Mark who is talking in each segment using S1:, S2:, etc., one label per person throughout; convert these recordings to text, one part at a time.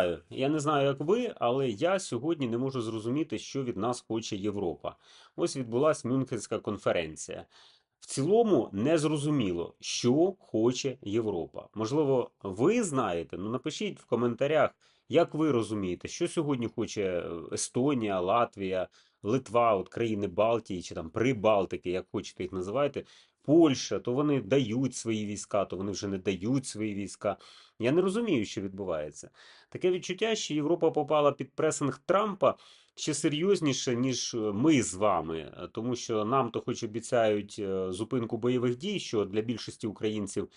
S1: Вітаю! Я не знаю, як ви, але я сьогодні не можу зрозуміти, що від нас хоче Європа. Ось відбулася Мюнхенська конференція. В цілому не зрозуміло, що хоче Європа. Можливо, ви знаєте? Ну напишіть в коментарях, як ви розумієте, що сьогодні хоче е, Естонія, Латвія, Литва, от країни Балтії чи там Прибалтики, як хочете їх називайте. Польща, то вони дають свої війська, то вони вже не дають свої війська. Я не розумію, що відбувається. Таке відчуття, що Європа попала під пресинг Трампа ще серйозніше, ніж е, ми з вами, тому що нам то хоч обіцяють е, зупинку бойових дій, що для більшості українців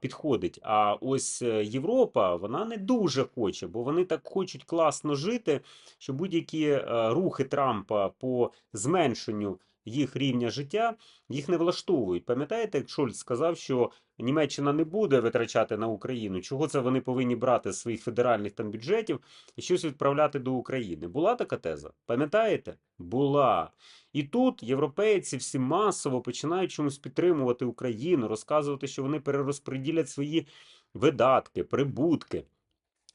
S1: підходить. А ось е, Європа вона не дуже хоче, бо вони так хочуть класно жити, що будь-які рухи Трампа по зменшенню їх рівня життя їх не влаштовують. Пам'ятаєте, як Шольц сказав, що Німеччина не буде витрачати на Україну. Чого це вони повинні брати з своїх федеральних там бюджетів і щось відправляти до України? Була така теза? Пам'ятаєте? Була. І тут європейці всі масово починають чомусь підтримувати Україну, розказувати, що вони перерозподілять свої видатки, прибутки,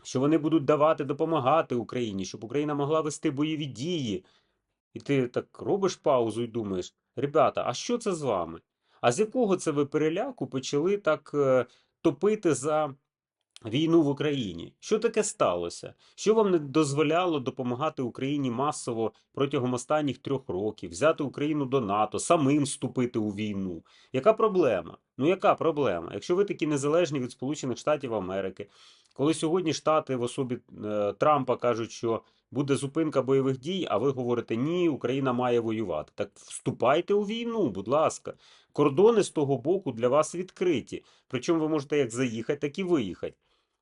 S1: що вони будуть давати, допомагати Україні, щоб Україна могла вести бойові дії. І ти так робиш паузу і думаєш, ребята, а що це з вами? А з якого це ви переляку почали так е, топити за війну в Україні? Що таке сталося? Що вам не дозволяло допомагати Україні масово протягом останніх трьох років, взяти Україну до НАТО, самим вступити у війну? Яка проблема? Ну яка проблема? Якщо ви такі незалежні від Сполучених Штатів Америки, коли сьогодні Штати в особі е, Трампа кажуть, що буде зупинка бойових дій, а ви говорите, ні, Україна має воювати. Так вступайте у війну, будь ласка. Кордони з того боку для вас відкриті. Причому ви можете як заїхати, так і виїхати.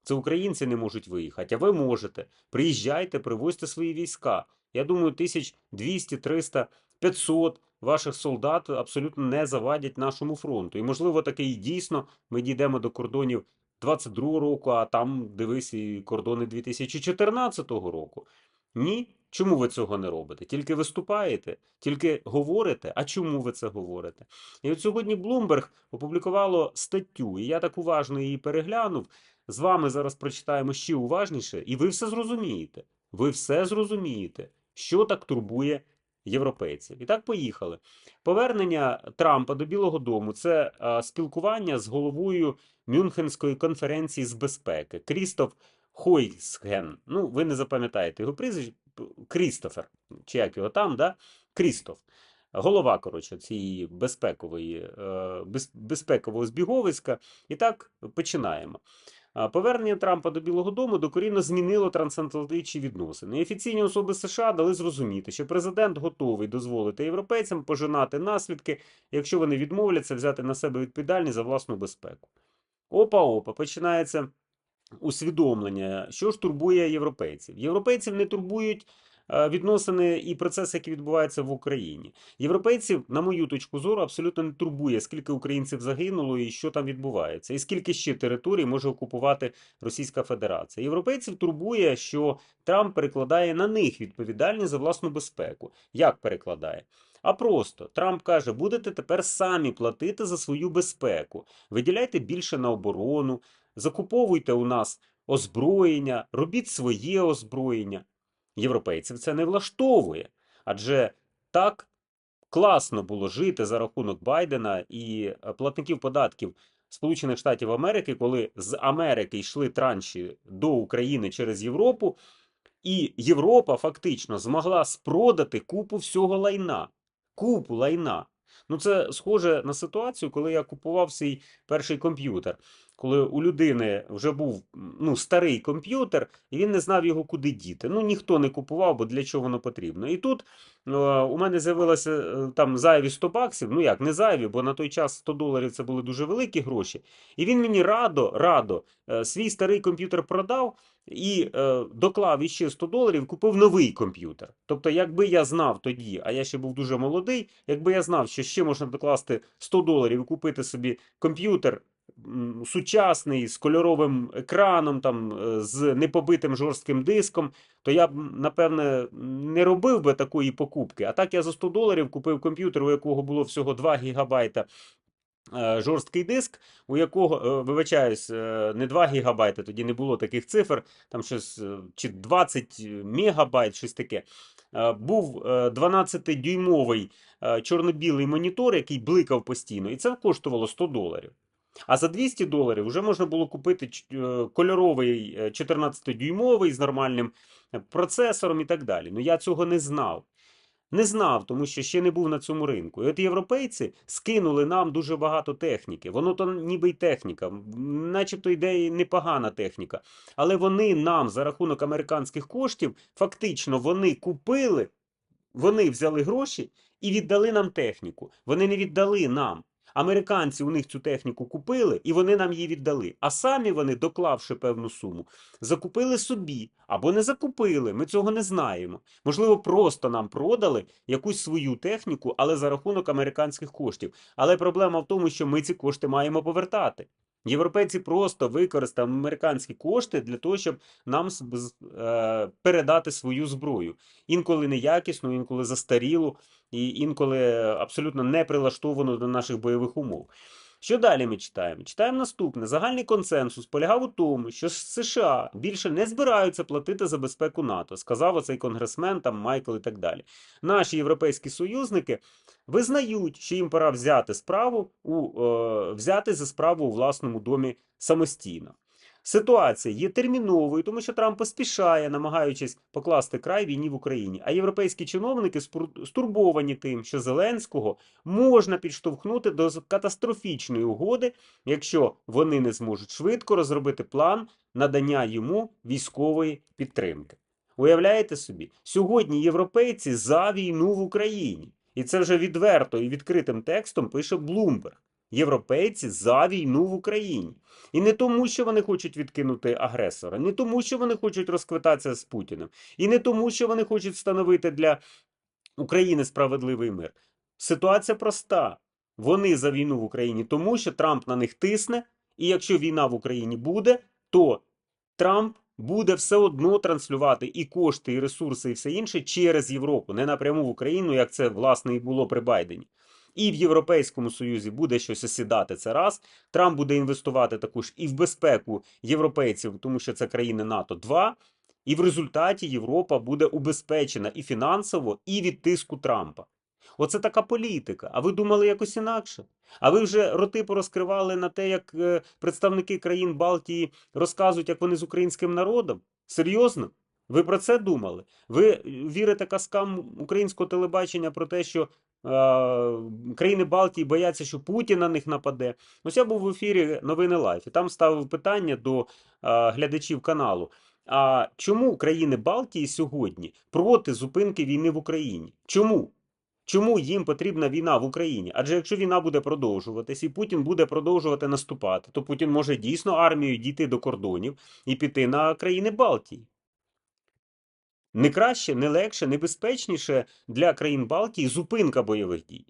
S1: Це українці не можуть виїхати, а ви можете. Приїжджайте, привозьте свої війська. Я думаю, 1200, 300, 500 ваших солдат абсолютно не завадять нашому фронту. І можливо, таке і дійсно ми дійдемо до кордонів 22 року, а там дивись і кордони 2014 року. Ні, чому ви цього не робите? Тільки виступаєте, тільки говорите. А чому ви це говорите? І от сьогодні Bloomberg опублікувало статтю, і я так уважно її переглянув. З вами зараз прочитаємо ще уважніше, і ви все зрозумієте. Ви все зрозумієте, що так турбує європейців. І так поїхали. Повернення Трампа до Білого Дому це а, спілкування з головою Мюнхенської конференції з безпеки Крістоф Хойсген. Ну, ви не запам'ятаєте його прізвище. Крістофер, чи як його там, да? Крістоф. Голова, коротше, цієї безпекової, е, безпекового збіговиська. І так починаємо. Повернення Трампа до Білого Дому докорінно змінило трансатлантичні відносини. Офіційні особи США дали зрозуміти, що президент готовий дозволити європейцям пожинати наслідки, якщо вони відмовляться взяти на себе відповідальність за власну безпеку. Опа-опа, починається усвідомлення, що ж турбує європейців. Європейців не турбують е, відносини і процеси, які відбуваються в Україні. Європейців, на мою точку зору, абсолютно не турбує, скільки українців загинуло і що там відбувається, і скільки ще територій може окупувати Російська Федерація. Європейців турбує, що Трамп перекладає на них відповідальність за власну безпеку. Як перекладає? А просто Трамп каже, будете тепер самі платити за свою безпеку, виділяйте більше на оборону, закуповуйте у нас озброєння, робіть своє озброєння. Європейців це не влаштовує. Адже так класно було жити за рахунок Байдена і е, платників податків Сполучених Штатів Америки, коли з Америки йшли транші до України через Європу, і Європа фактично змогла спродати купу всього лайна. Купу лайна. Ну, це схоже на ситуацію, коли я купував свій перший комп'ютер. Коли у людини вже був ну, старий комп'ютер, і він не знав його куди діти. Ну, ніхто не купував, бо для чого воно потрібно. І тут е, у мене з'явилося е, там зайві 100 баксів. Ну як, не зайві, бо на той час 100 доларів це були дуже великі гроші. І він мені радо, радо е, свій старий комп'ютер продав і е, доклав іще 100 доларів, купив новий комп'ютер. Тобто, якби я знав тоді, а я ще був дуже молодий, якби я знав, що ще можна докласти 100 доларів і купити собі комп'ютер сучасний з кольоровим екраном, там е, з непобитим жорстким диском, то я б напевне не робив би такої покупки. А так я за 100 доларів купив комп'ютер, у якого було всього 2 гігабайта е, жорсткий диск, у якого, е, вибачаюсь, не 2 гігабайти, тоді не було таких цифр, там щось чи 20 мегабайт, щось таке. Був е, 12-дюймовий е, чорно-білий монітор, який бликав постійно, і це коштувало 100 доларів. А за 200 доларів вже можна було купити е, кольоровий е, 14-дюймовий з нормальним е, процесором і так далі. Ну я цього не знав. Не знав, тому що ще не був на цьому ринку. І от європейці скинули нам дуже багато техніки. Воно то ніби й техніка, начебто йде і непогана техніка. Але вони нам за рахунок американських коштів, фактично, вони купили, вони взяли гроші і віддали нам техніку. Вони не віддали нам. Американці у них цю техніку купили, і вони нам її віддали. А самі вони, доклавши певну суму, закупили собі або не закупили. Ми цього не знаємо. Можливо, просто нам продали якусь свою техніку, але за рахунок американських коштів. Але проблема в тому, що ми ці кошти маємо повертати. Європейці просто використали американські кошти для того, щоб нам е, передати свою зброю. Інколи неякісну, інколи застарілу, і інколи абсолютно не прилаштовану до наших бойових умов. Що далі ми читаємо? Читаємо наступне. Загальний консенсус полягав у тому, що США більше не збираються платити за безпеку НАТО, сказав оцей конгресмен, там Майкл і так далі. Наші європейські союзники визнають, що їм пора взяти справу у е, взяти за справу у власному домі самостійно. Ситуація є терміновою, тому що Трамп поспішає, намагаючись покласти край війні в Україні. А європейські чиновники стурбовані тим, що Зеленського можна підштовхнути до катастрофічної угоди, якщо вони не зможуть швидко розробити план надання йому військової підтримки. Уявляєте собі, сьогодні європейці за війну в Україні. І це вже відверто і відкритим текстом пише Блумберг. Європейці за війну в Україні. І не тому, що вони хочуть відкинути агресора, не тому, що вони хочуть розквитатися з Путіним, і не тому, що вони хочуть встановити для України справедливий мир. Ситуація проста. Вони за війну в Україні, тому що Трамп на них тисне, і якщо війна в Україні буде, то Трамп буде все одно транслювати і кошти, і ресурси, і все інше через Європу, не напряму в Україну, як це власне і було при Байдені. І в Європейському Союзі буде щось осідати це раз. Трамп буде інвестувати також і в безпеку європейців, тому що це країни НАТО два. І в результаті Європа буде убезпечена і фінансово, і від тиску Трампа. Оце така політика. А ви думали якось інакше? А ви вже роти порозкривали на те, як е, представники країн Балтії розказують, як вони з українським народом? Серйозно? Ви про це думали? Ви е, вірите казкам українського телебачення про те, що країни Балтії бояться, що Путін на них нападе? Ось я був в ефірі Новини Лайф, і там ставив питання до е, глядачів каналу. А чому країни Балтії сьогодні проти зупинки війни в Україні? Чому? Чому їм потрібна війна в Україні? Адже якщо війна буде продовжуватись і Путін буде продовжувати наступати, то Путін може дійсно армією дійти до кордонів і піти на країни Балтії. Не краще, не легше, не безпечніше для країн Балтії зупинка бойових дій.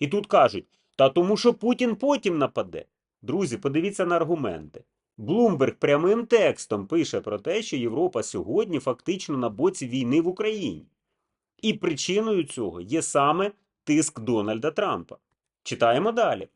S1: І тут кажуть: та тому, що Путін потім нападе. Друзі, подивіться на аргументи. Блумберг прямим текстом пише про те, що Європа сьогодні фактично на боці війни в Україні. І причиною цього є саме тиск Дональда Трампа. Читаємо далі.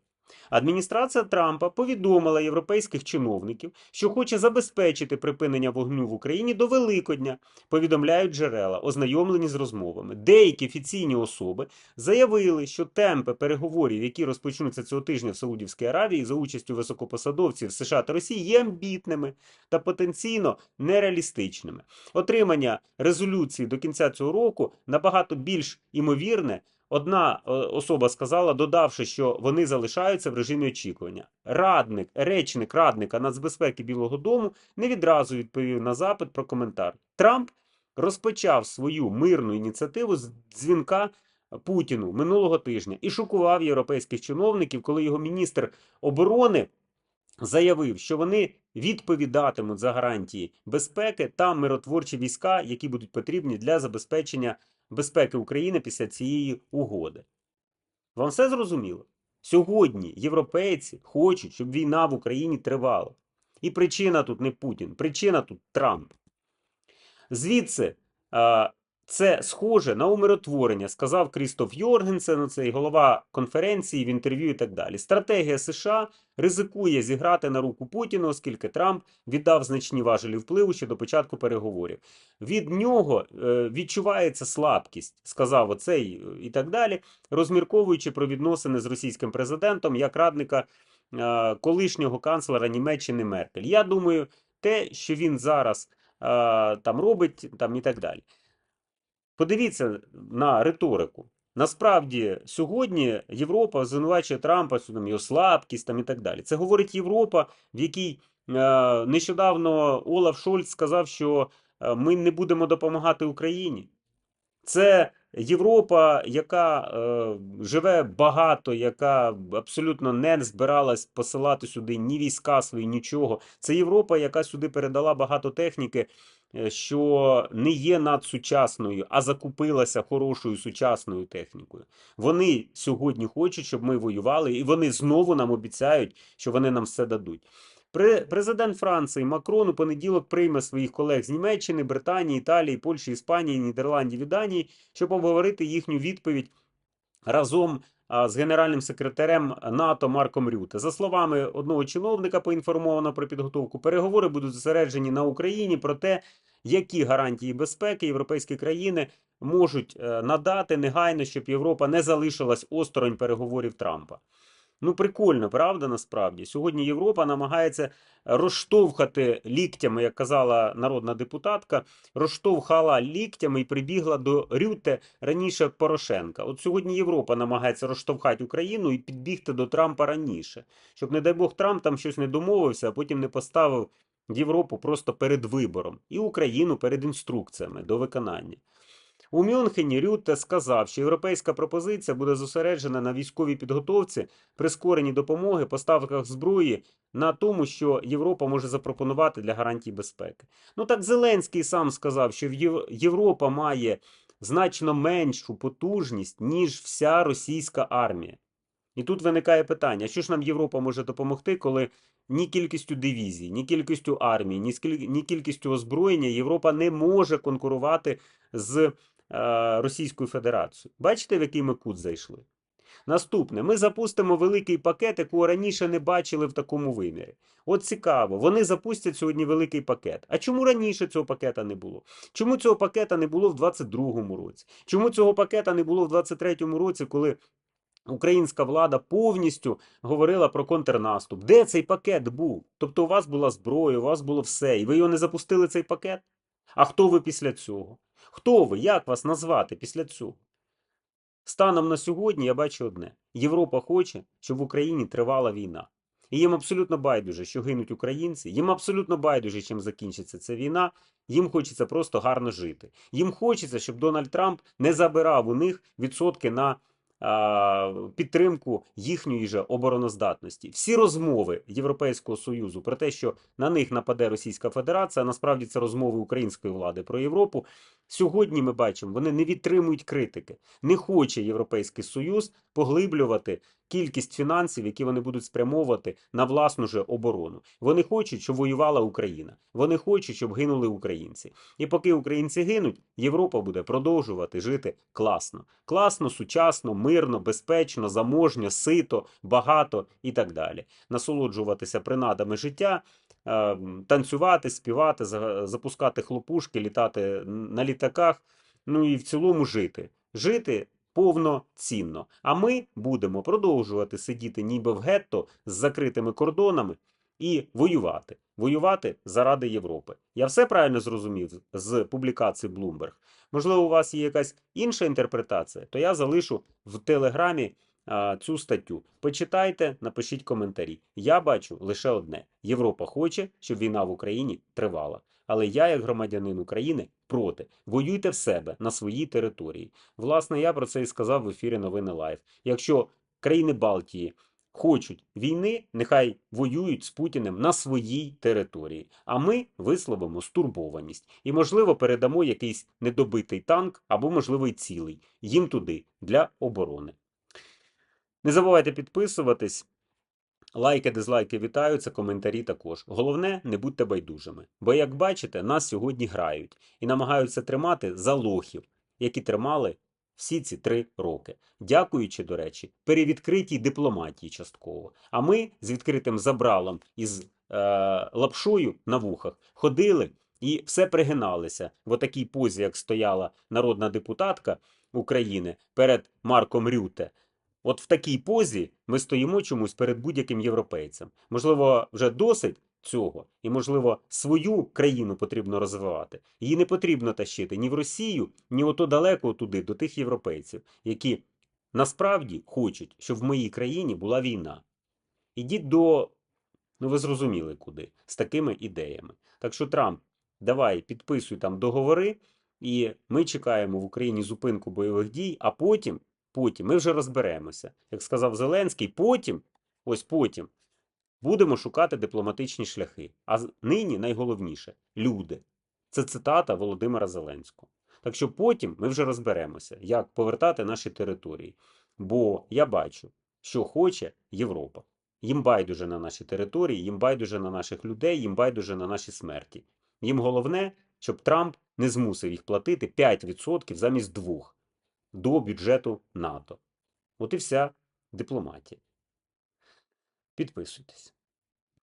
S1: Адміністрація Трампа повідомила європейських чиновників, що хоче забезпечити припинення вогню в Україні до Великодня, повідомляють джерела, ознайомлені з розмовами. Деякі офіційні особи заявили, що темпи переговорів, які розпочнуться цього тижня в Саудівській Аравії за участю високопосадовців США та Росії, є амбітними та потенційно нереалістичними. Отримання резолюції до кінця цього року набагато більш імовірне. Одна е, особа сказала, додавши, що вони залишаються в режимі очікування. Радник, речник радника нацбезпеки Білого Дому не відразу відповів на запит про коментар. Трамп розпочав свою мирну ініціативу з дзвінка Путіну минулого тижня і шокував європейських чиновників, коли його міністр оборони заявив, що вони відповідатимуть за гарантії безпеки та миротворчі війська, які будуть потрібні для забезпечення безпеки України після цієї угоди. Вам все зрозуміло? Сьогодні європейці хочуть, щоб війна в Україні тривала. І причина тут не Путін, причина тут Трамп. Звідси Це схоже на умиротворення, сказав Крістоф Йоргенсен, цей голова конференції в інтерв'ю і так далі. Стратегія США ризикує зіграти на руку Путіну, оскільки Трамп віддав значні важелі впливу ще до початку переговорів. Від нього е, відчувається слабкість, сказав оцей е, і так далі, розмірковуючи про відносини з російським президентом як радника е, колишнього канцлера Німеччини Меркель. Я думаю, те, що він зараз там робить, там і так далі. Подивіться на риторику. Насправді, сьогодні Європа звинувачує Трампа судом його слабкість там і так далі. Це говорить Європа, в якій е, нещодавно Олаф Шольц сказав, що е, ми не будемо допомагати Україні. Це Європа, яка е, живе багато, яка абсолютно не збиралась посилати сюди ні війська свої, нічого. Це Європа, яка сюди передала багато техніки, е, що не є надсучасною, а закупилася хорошою сучасною технікою. Вони сьогодні хочуть, щоб ми воювали, і вони знову нам обіцяють, що вони нам все дадуть. Пре- Президент Франції Макрон у понеділок прийме своїх колег з Німеччини, Британії, Італії, Польщі, Іспанії, Нідерландів і Данії, щоб обговорити їхню відповідь разом з генеральним секретарем НАТО Марком Рюте. За словами одного чиновника, поінформовано про підготовку, переговори будуть зосереджені на Україні про те, які гарантії безпеки європейські країни можуть е, надати негайно, щоб Європа не залишилась осторонь переговорів Трампа. Ну, прикольно, правда, насправді. Сьогодні Європа намагається розштовхати ліктями, як казала народна депутатка, розштовхала ліктями і прибігла до Рюте раніше Порошенка. От сьогодні Європа намагається розштовхати Україну і підбігти до Трампа раніше, щоб, не дай Бог, Трамп там щось не домовився, а потім не поставив Європу просто перед вибором і Україну перед інструкціями до виконання. У Мюнхені Рютте сказав, що європейська пропозиція буде зосереджена на військовій підготовці, прискоренні допомоги, поставках зброї, на тому, що Європа може запропонувати для гарантій безпеки. Ну так Зеленський сам сказав, що Європа має значно меншу потужність, ніж вся російська армія. І тут виникає питання: що ж нам Європа може допомогти, коли ні кількістю дивізій, ні кількістю армії, ні, кількістю озброєння Європа не може конкурувати з Російською Федерацією. Бачите, в який ми кут зайшли? Наступне, ми запустимо великий пакет, якого раніше не бачили в такому вимірі. От цікаво, вони запустять сьогодні великий пакет. А чому раніше цього пакета не було? Чому цього пакета не було в 22-му році? Чому цього пакета не було в 23-му році, коли українська влада повністю говорила про контрнаступ? Де цей пакет був? Тобто у вас була зброя, у вас було все, і ви його не запустили цей пакет? А хто ви після цього? Хто ви? Як вас назвати після цього? Станом на сьогодні я бачу одне: Європа хоче, щоб в Україні тривала війна. І їм абсолютно байдуже, що гинуть українці. Їм абсолютно байдуже, чим закінчиться ця війна. Їм хочеться просто гарно жити. Їм хочеться, щоб Дональд Трамп не забирав у них відсотки на а, підтримку їхньої же обороноздатності. Всі розмови Європейського союзу про те, що на них нападе Російська Федерація, насправді це розмови української влади про Європу. Сьогодні ми бачимо, вони не відтримують критики. Не хоче Європейський Союз поглиблювати кількість фінансів, які вони будуть спрямовувати на власну же оборону. Вони хочуть, щоб воювала Україна. Вони хочуть, щоб гинули українці. І поки українці гинуть, Європа буде продовжувати жити класно, класно, сучасно, мирно, безпечно, заможньо, сито, багато і так далі. Насолоджуватися принадами життя. Е, Танцювати, співати, запускати хлопушки, літати на літаках, ну і в цілому жити. Жити повноцінно. А ми будемо продовжувати сидіти ніби в гетто з закритими кордонами і воювати. Воювати заради Європи. Я все правильно зрозумів з публікації Bloomberg. Можливо, у вас є якась інша інтерпретація, то я залишу в телеграмі цю статтю. Почитайте, напишіть коментарі. Я бачу лише одне: Європа хоче, щоб війна в Україні тривала. Але я, як громадянин України, проти. Воюйте в себе на своїй території. Власне, я про це і сказав в ефірі Новини Лайв. Якщо країни Балтії хочуть війни, нехай воюють з Путіним на своїй території. А ми висловимо стурбованість і, можливо, передамо якийсь недобитий танк або, можливо, й цілий їм туди для оборони. Не забувайте підписуватись. Лайки, дизлайки вітаються, коментарі також. Головне, не будьте байдужими. Бо, як бачите, нас сьогодні грають і намагаються тримати за лохів. які тримали всі ці три роки. Дякуючи, до речі, перевідкритій дипломатії частково. А ми з відкритим забралом із е, лапшою на вухах ходили і все пригиналися в отакій позі, як стояла народна депутатка України перед Марком Рюте. От в такій позі ми стоїмо чомусь перед будь-яким європейцем. Можливо, вже досить цього, і, можливо, свою країну потрібно розвивати. Її не потрібно тащити ні в Росію, ні ото далеко туди, до тих європейців, які насправді хочуть, щоб в моїй країні була війна. Ідіть до, ну ви зрозуміли куди, з такими ідеями. Так що, Трамп, давай підписуй там договори, і ми чекаємо в Україні зупинку бойових дій, а потім, потім ми вже розберемося. Як сказав Зеленський, потім, ось потім, будемо шукати дипломатичні шляхи. А нині найголовніше люди. Це цитата Володимира Зеленського. Так що потім ми вже розберемося, як повертати наші території. Бо я бачу, що хоче Європа. Їм байдуже на наші території, їм байдуже на наших людей, їм байдуже на наші смерті. Їм головне, щоб Трамп не змусив їх платити 5% замість 2% до бюджету НАТО. От і вся дипломатія. Підписуйтесь.